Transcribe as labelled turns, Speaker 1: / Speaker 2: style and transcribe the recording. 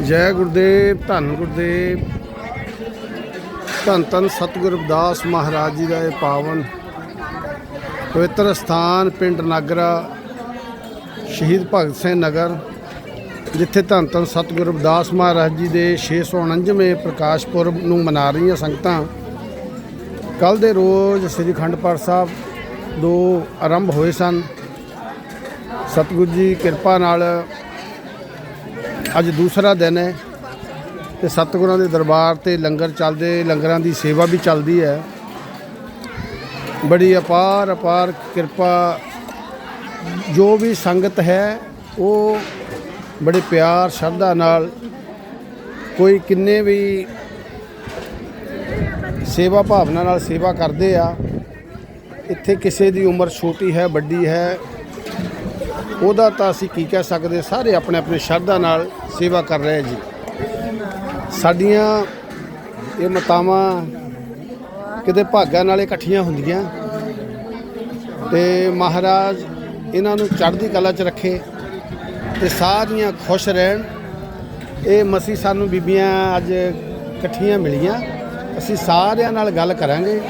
Speaker 1: ਜੈ ਗੁਰਦੇਵ, ਧੰਨ ਗੁਰਦੇਵ, ਧੰਨ ਧੰਨ ਸਤਿਗੁਰ ਰਵਿਦਾਸ ਮਹਾਰਾਜ ਜੀ ਦਾ ਇਹ ਪਾਵਨ ਪਵਿੱਤਰ ਸਥਾਨ ਪਿੰਡ ਨਾਗਰਾ, ਸ਼ਹੀਦ ਭਗਤ ਸਿੰਘ ਨਗਰ, ਜਿੱਥੇ ਧੰਨ ਧੰਨ ਸਤਿਗੁਰ ਰਵਿਦਾਸ ਮਹਾਰਾਜ ਜੀ ਦੇ 649ਵੇਂ ਪ੍ਰਕਾਸ਼ ਪੁਰਬ ਨੂੰ ਮਨਾ ਰਹੀਆਂ ਸੰਗਤਾਂ। ਕੱਲ ਦੇ ਰੋਜ਼ ਸ੍ਰੀ ਅਖੰਡ ਪਾਠ ਸਾਹਿਬ ਦੋ ਆਰੰਭ ਹੋਏ ਸਨ। ਸਤਿਗੁਰੂ ਜੀ ਕਿਰਪਾ ਨਾਲ ਅੱਜ ਦੂਸਰਾ ਦਿਨ ਹੈ ਤੇ ਸਤਿਗੁਰਾਂ ਦੇ ਦਰਬਾਰ ਤੇ ਲੰਗਰ ਚੱਲਦੇ, ਲੰਗਰਾਂ ਦੀ ਸੇਵਾ ਵੀ ਚੱਲਦੀ ਹੈ। ਬੜੀ ਅਪਾਰ ਅਪਾਰ ਕਿਰਪਾ, ਜੋ ਵੀ ਸੰਗਤ ਹੈ, ਉਹ ਬੜੇ ਪਿਆਰ, ਸ਼ਰਧਾ ਨਾਲ ਕੋਈ ਕਿੰਨੇ ਵੀ ਸੇਵਾ ਭਾਵਨਾ ਨਾਲ ਸੇਵਾ ਕਰਦੇ ਆ। ਇੱਥੇ ਕਿਸੇ ਦੀ ਉਮਰ ਛੋਟੀ ਹੈ, ਵੱਡੀ ਹੈ ਉਹਦਾ ਤਾਂ ਅਸੀਂ ਕੀ ਕਹਿ ਸਕਦੇ, ਸਾਰੇ ਆਪਣੇ ਆਪਣੇ ਸ਼ਰਧਾ ਨਾਲ ਸੇਵਾ ਕਰ ਰਹੇ ਜੀ। ਸਾਡੀਆਂ ਇਹ ਮਤਾਵਾਂ ਕਿਤੇ ਭਾਗਾਂ ਨਾਲ ਇਕੱਠੀਆਂ ਹੁੰਦੀਆਂ ਤੇ ਮਹਾਰਾਜ ਇਹਨਾਂ ਨੂੰ ਚੜ੍ਹਦੀ ਕਲਾ 'ਚ ਰੱਖੇ ਤੇ ਸਾਰੀਆਂ ਖੁਸ਼ ਰਹਿਣ। ਇਹ ਮਸੀ ਸਾਨੂੰ ਬੀਬੀਆਂ ਅੱਜ ਇਕੱਠੀਆਂ ਮਿਲੀਆਂ। ਅਸੀਂ ਸਾਰਿਆਂ ਨਾਲ ਗੱਲ ਕਰਾਂਗੇ।